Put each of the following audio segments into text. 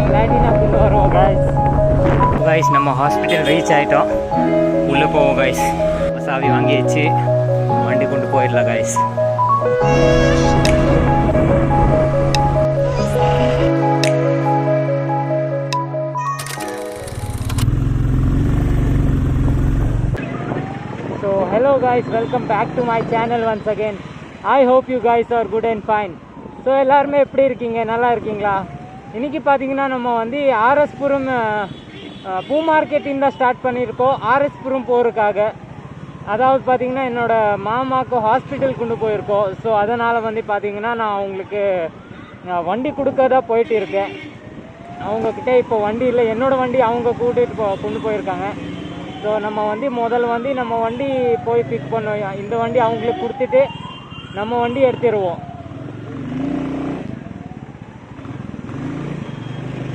பிளாட்டினாக்குள்ள வருவோம் guys guys நம்ம hospital reach ஆகிட்டோம் உள்ளே போவோம் காய்ஸ் சாவி வாங்கியாச்சு வண்டி கொண்டு போயிடலாம் guys So hello guys, welcome back to my channel once again. I hope you guys are good and fine. so எல்லாருமே எப்படி இருக்கீங்க? நல்லா இருக்கீங்களா? இன்னைக்கு பார்த்தீங்கன்னா நம்ம வந்து ஆர்எஸ்புரம் பூ மார்க்கெட்டிங் தான் ஸ்டார்ட் பண்ணியிருக்கோம். ஆர்எஸ்புரம் போகிறதுக்காக அதாவது பார்த்தீங்கன்னா என்னோடய மாமாவுக்கு ஹாஸ்பிட்டல் கொண்டு போயிருக்கோம். ஸோ அதனால் வந்து பார்த்தீங்கன்னா நான் அவங்களுக்கு வண்டி கொடுக்க தான் போயிட்டு இருக்கேன். அவங்கக்கிட்ட இப்போ வண்டி இல்லை. என்னோடய வண்டி அவங்க கூட்டிகிட்டு போ கொண்டு போயிருக்காங்க. ஸோ நம்ம வந்து முதல் வந்து நம்ம வண்டி போய் பிக் பண்ணுவோம் இந்த வண்டி அவங்களுக்கு கொடுத்துட்டு நம்ம வண்டி எடுத்துருவோம்.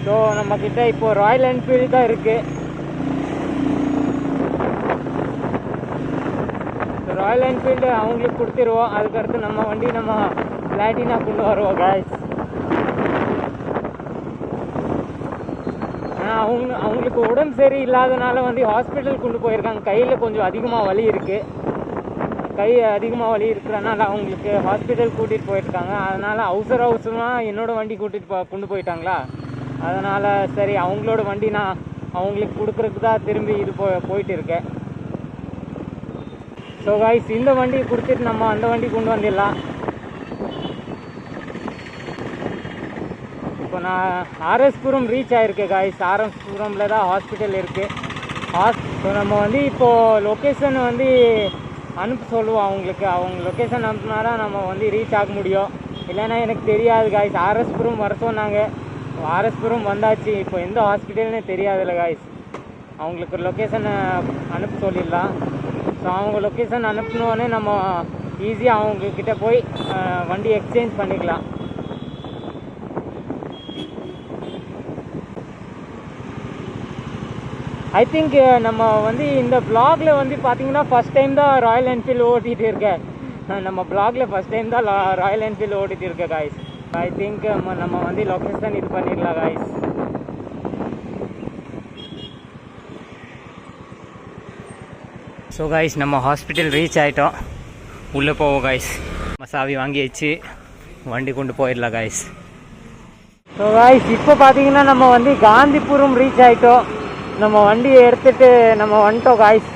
ஸோ நம்மக்கிட்ட இப்போ ராயல் என்ஃபீல்டு தான் இருக்குது ராயல் என்ஃபீல்டு அவங்களுக்கு கொடுத்துருவோம். அதுக்கடுத்து நம்ம வண்டி நம்ம பிளாட்டினா கொண்டு வருவோம் காய்ஸ் ஆனால் அவங்க அவங்களுக்கு உடம்பு சரி இல்லாதனால வந்து ஹாஸ்பிட்டல் கொண்டு போயிருக்காங்க. கையில் கொஞ்சம் அதிகமாக வலி இருக்குது கை அதிகமாக வலி இருக்கிறனால அவங்களுக்கு ஹாஸ்பிட்டல் கூட்டிகிட்டு போயிருக்காங்க. அதனால் அவசர அவசரமாக என்னோட வண்டி கூட்டிகிட்டு போ கொண்டு போயிட்டாங்களா? அதனால் சரி அவங்களோட வண்டி நான் அவங்களுக்கு கொடுக்குறதுக்கு தான் திரும்பி இது போ போயிட்டு இருக்கேன். ஸோ காய்ஸ் இந்த வண்டியை கொடுத்துட்டு நம்ம அந்த வண்டி கொண்டு வந்துடலாம். இப்போ நான் ஆர்எஸ்புரம் ரீச் ஆயிருக்கேன் காய்ஸ் ஆர்எஸ்புரமில் தான் ஹாஸ்பிட்டல் இருக்குது ஹாஸ் இப்போ நம்ம வந்து இப்போது லொக்கேஷன் வந்து அனுப்ப சொல்லுவோம் அவங்களுக்கு. அவங்க லொக்கேஷன் அனுப்புனா தான் நம்ம வந்து ரீச் ஆக முடியும். இல்லைன்னா எனக்கு தெரியாது காய்ஸ் ஆர்எஸ்புரம் வர சொன்னாங்க. ஆர்எஸ்புரம் வந்தாச்சு. இப்போ எந்த ஹாஸ்பிட்டல்னே தெரியாதுல்ல காய்ஸ் அவங்களுக்கு லொக்கேஷனை அனுப்ப சொல்லிடலாம். ஸோ அவங்க லொக்கேஷன் அனுப்பினோடனே நம்ம ஈஸியாக அவங்கக்கிட்ட போய் வண்டி எக்ஸ்சேஞ்ச் பண்ணிக்கலாம். ஐ திங்க் நம்ம வந்து இந்த பிளாக்ல வந்து பார்த்தீங்கன்னா ஃபஸ்ட் டைம் தான் ராயல் என்ஃபீல்டு ஓட்டிகிட்டு இருக்கேன். நம்ம பிளாக்ல ஃபஸ்ட் டைம் தான் ராயல் என்ஃபீல்டு ஓட்டிகிட்டு இருக்கேன் காய்ஸ் ஐ திங்க் um, நம்ம வந்து லொக்கேஷன் இது பண்ணிடலாம் காய்ஸ் ஸோ காய்ஸ் நம்ம ஹாஸ்பிட்டல் ரீச் ஆகிட்டோம் உள்ளே போவோம் காய்ஸ் சாவி வாங்கியாச்சு வண்டி கொண்டு போயிடலாம் காய்ஸ் ஸோ காய்ஸ் இப்போ பார்த்தீங்கன்னா நம்ம வந்து காந்திபுரம் ரீச் ஆகிட்டோம் நம்ம வண்டியை எடுத்துகிட்டு நம்ம வந்துட்டோம் காய்ஸ்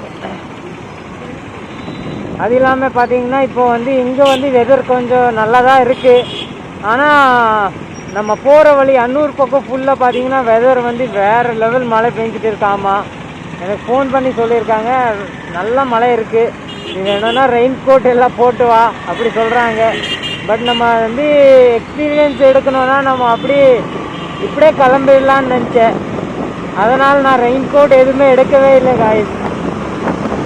அது இல்லாமல் பார்த்தீங்கன்னா இப்போ வந்து இங்கே வந்து வெதர் கொஞ்சம் நல்லா தான் இருக்குது ஆனால் நம்ம போகிற வழி அன்னூர் பக்கம் ஃபுல்லாக பார்த்தீங்கன்னா வெதர் வந்து வேறு லெவல் மழை பெஞ்சிட்டு இருக்காமா? எனக்கு ஃபோன் பண்ணி சொல்லியிருக்காங்க. நல்ல மழை இருக்குது இது வேணும்னா ரெயின் கோட் எல்லாம் போட்டு வா அப்படி சொல்கிறாங்க பட் நம்ம வந்து எக்ஸ்பீரியன்ஸ் எடுக்கணும்னா நம்ம அப்படி இப்படியே கிளம்பிடலான்னு நினச்சேன். அதனால் நான் ரெயின் கோட் எதுவுமே எடுக்கவே இல்லை காய்ஸ்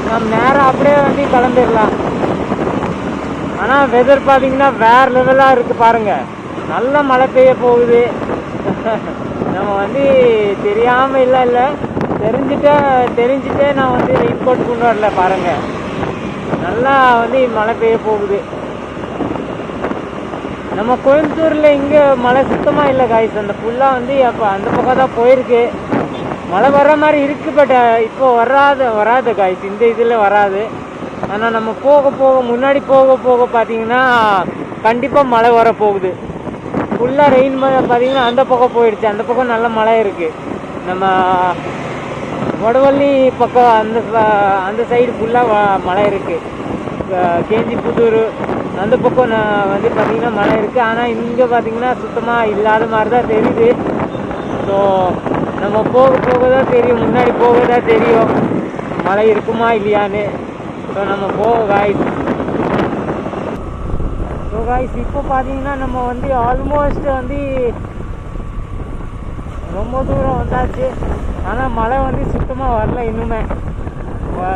நம்ம நேரம் அப்படியே வந்து கிளம்பிடலாம். ஆனால் வெதர் பார்த்தீங்கன்னா வேறு லெவலாக இருக்குது பாருங்கள் நல்ல மழை பெய்ய போகுது. நம்ம வந்து தெரியாமல் இல்லை இல்லை. தெரிஞ்சுட்டே தெரிஞ்சுட்டே நான் வந்து ரெயின் கோட் கொண்டு வரல பாருங்கள் நல்லா வந்து மழை பெய்ய போகுது. நம்ம கோயம்புத்தூரில் இங்கே மழை சுத்தமாக இல்லை காய்ஸ் அந்த ஃபுல்லாக வந்து அப்போ அந்த பக்கம் தான் போயிருக்கு. மழை வர்ற மாதிரி இருக்குது பட் இப்போ வராது வராது காய்ஸ் இந்த இதில் வராது. ஆனால் நம்ம போக போக முன்னாடி போக போக பார்த்தீங்கன்னா கண்டிப்பாக மழை வர போகுது. ஃபுல்லாக ரெயின் பார்த்தீங்கன்னா அந்த பக்கம் போயிடுச்சு. அந்த பக்கம் நல்ல மழை இருக்குது நம்ம வடவள்ளி பக்கம் அந்த அந்த சைடு ஃபுல்லாக மழை இருக்குது கேஞ்சிபுத்தூர் அந்த பக்கம் நான் வந்து பார்த்திங்கன்னா மழை இருக்குது ஆனால் இங்கே பார்த்தீங்கன்னா சுத்தமாக இல்லாத மாதிரி தான் தெரியுது. ஸோ நம்ம போக போக தான் தெரியும். முன்னாடி போக தான் தெரியும். மழை இருக்குமா இல்லையான்னு. ஸோ நம்ம போக காய்ஸ் ஸோ காய்ஸ் இப்போ பார்த்தீங்கன்னா நம்ம வந்து ஆல்மோஸ்ட் வந்து ரொம்ப தூரம் வந்தாச்சு. ஆனால் மழை வந்து சுத்தமாக வரல இன்னுமே.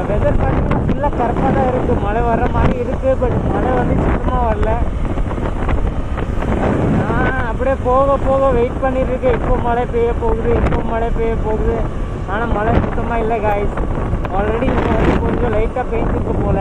வெதர் பார்த்தீங்கன்னா ஃபுல்லாக கரெக்டாக தான் இருக்குது மழை வர்ற மாதிரி இருக்குது பட் மழை வந்து சுத்தமாக வரல. நான் அப்படியே போக போக வெயிட் பண்ணிட்டுருக்கேன் இப்போ மழை பெய்ய போகுது இப்போ மழை பெய்ய போகுது. ஆனால் மழை சுத்தமாக இல்லை காய்ஸ் ஆல்ரெடி இங்கே வந்து கொஞ்சம் லைட்டாக பெய்ஞ்சிருக்கு போல.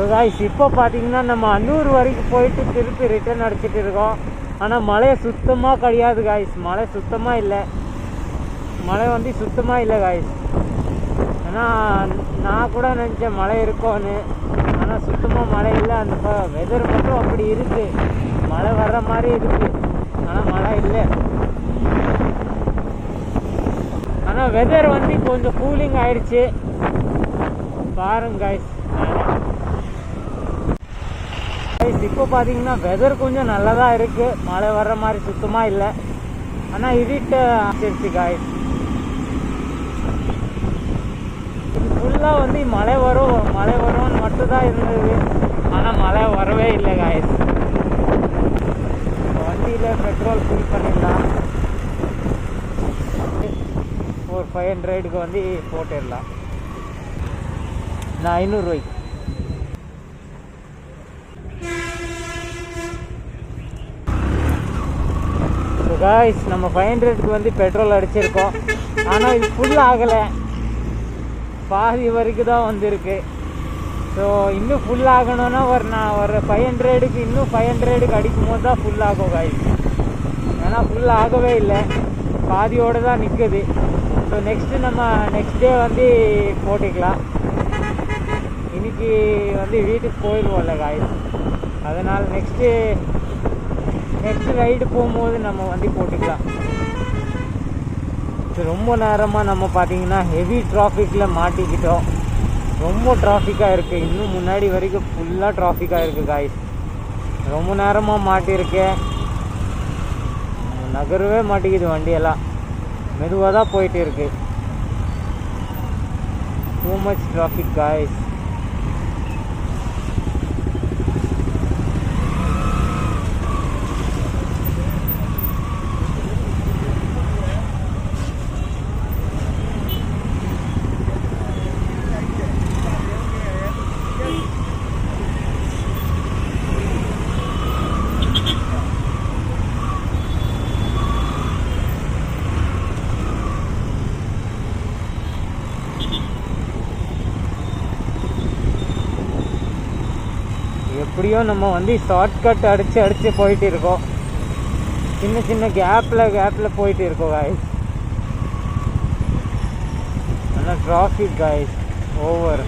ஸோ காய்ஸ் இப்போ பார்த்தீங்கன்னா நம்ம அன்னூர் வரைக்கும் போயிட்டு திருப்பி ரிட்டர்ன் அடிச்சிட்டு இருக்கோம். ஆனால் மழையை சுத்தமாக கிடையாது காய்ஸ் மழை சுத்தமாக இல்லை. மழை வந்து சுத்தமாக இல்லை காய்ஸ் ஏன்னா நான் கூட நினச்சேன் மழை இருக்கும்னு. ஆனால் சுத்தமாக மழை இல்லை. அந்த வெதர் மட்டும் அப்படி இருக்குது மழை வர்ற மாதிரி இருக்குது ஆனால் மழை இல்லை. ஆனால் வெதர் வந்து கொஞ்சம் கூலிங் ஆயிடுச்சு. பாருங்க காய்ஸ் கைஸ் இப்போ பார்த்தீங்கன்னா வெதர் கொஞ்சம் நல்லா தான் இருக்குது மழை வர்ற மாதிரி சுத்தமாக இல்லை. ஆனால் இருட்டு ஆச்சிருச்சு காய்ஸ் ஃபுல்லாக வந்து மழை வரும். மழை வரும்னு மட்டும்தான் இருந்தது. ஆனால் மழை வரவே இல்லை காய்ஸ் வண்டியில் பெட்ரோல் ஃபில் பண்ணிடலாம். ஒரு ஃபைவ் ஹண்ட்ரடுக்கு வந்து போட்டுடலாம். நான் ஐநூறுரூவாய்க்கு காய்ஸ் நம்ம ஃபைவ் ஹண்ட்ரட்க்கு வந்து பெட்ரோல் அடிச்சிருக்கோம். ஆனால் இது ஃபுல் ஆகலை. பாதி வரைக்கும் தான் வந்திருக்கு. ஸோ இன்னும் ஃபுல் ஆகணும்னா ஒரு நான் ஒரு ஃபைவ் ஹண்ட்ரடுக்கு இன்னும் ஃபைவ் ஹண்ட்ரடுக்கு அடிக்கும் போது தான் ஃபுல் ஆகும் காய்ஸ் ஏன்னா ஃபுல் ஆகவே இல்லை. பாதியோடு தான் நிற்குது ஸோ நெக்ஸ்ட்டு நம்ம நெக்ஸ்ட் டே வந்து போட்டுக்கலாம். இன்னைக்கு வந்து வீட்டுக்கு போயிடுவோம்ல காய்ஸ் அதனால் நெக்ஸ்ட்டு நெக்ஸ்ட் ரைடு போகும்போது நம்ம வண்டி போட்டுக்கலாம். ரொம்ப நேரமாக நம்ம பார்த்தீங்கன்னா ஹெவி டிராஃபிக்கில் மாட்டிக்கிட்டோம். ரொம்ப டிராஃபிக்காக இருக்குது இன்னும் முன்னாடி வரைக்கும் ஃபுல்லாக டிராஃபிக்காக இருக்குது காய்ஸ் ரொம்ப நேரமாக மாட்டியிருக்கேன் நகரவே மாட்டேங்குது வண்டியெல்லாம். மெதுவாக தான் போயிட்டு இருக்கு. டூ மச் டிராஃபிக் காய்ஸ் எப்படியோ நம்ம வந்து ஷார்ட்கட் அடித்து அடித்து போயிட்டு இருக்கோம். சின்ன சின்ன கேப்பில் கேப்பில் போயிட்டு இருக்கோம் காய்ஸ் ஆனால் டிராஃபிக் காய்ஸ் ஓவர்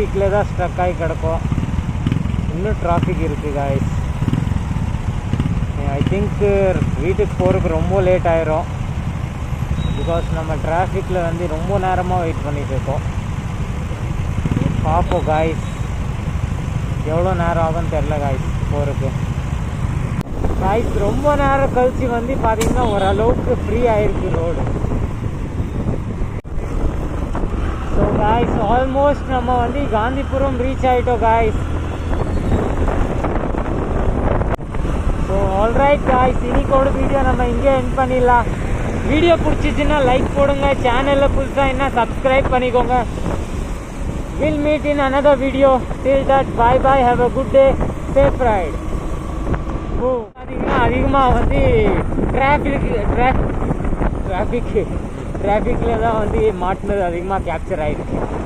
டிராஃபிக்கில் தான் ஸ்ட்ரக் ஆகி கிடக்கும். இன்னும் டிராஃபிக் இருக்குது காய்ஸ் ஐ திங்க் வீட்டுக்கு போகிறதுக்கு ரொம்ப லேட் ஆயிரும். பிகாஸ் நம்ம டிராஃபிக்கில் வந்து ரொம்ப நேரமாக வெயிட் பண்ணிகிட்ருக்கோம் இருக்கோம். பார்ப்போம் காய்ஸ் எவ்வளோ நேரம் ஆகும்னு தெரில காய்ஸ் போகிறதுக்கு காய்ஸ் ரொம்ப நேரம் கழிச்சு வந்து பார்த்திங்கன்னா ஓரளவுக்கு ஃப்ரீ ஆகிருக்கு ரோடு ஸோ காய்ஸ் ஆல்மோஸ்ட் நம்ம வந்து காந்திபுரம் ரீச் ஆகிட்டோம் காய்ஸ் ஸோ ஆல்ரைட் காய்ஸ் இன்னைக்கோட வீடியோ நம்ம இங்கே என் பண்ணிடலாம். வீடியோ பிடிச்சிச்சின்னா லைக் போடுங்க. சேனலில் புதுசாக என்ன சப்ஸ்கிரைப் பண்ணிக்கோங்க. Will meet in another video till that bye bye have a good day safe ride ஓ பார்த்தீங்கன்னா அதிகமாக வந்து டிராஃபிக் டிராஃபிக் டிராஃபிக் டிராஃபிக்கில் தான் வந்து மாட்டினது அதிகமாக கேப்சர் ஆகிருக்கு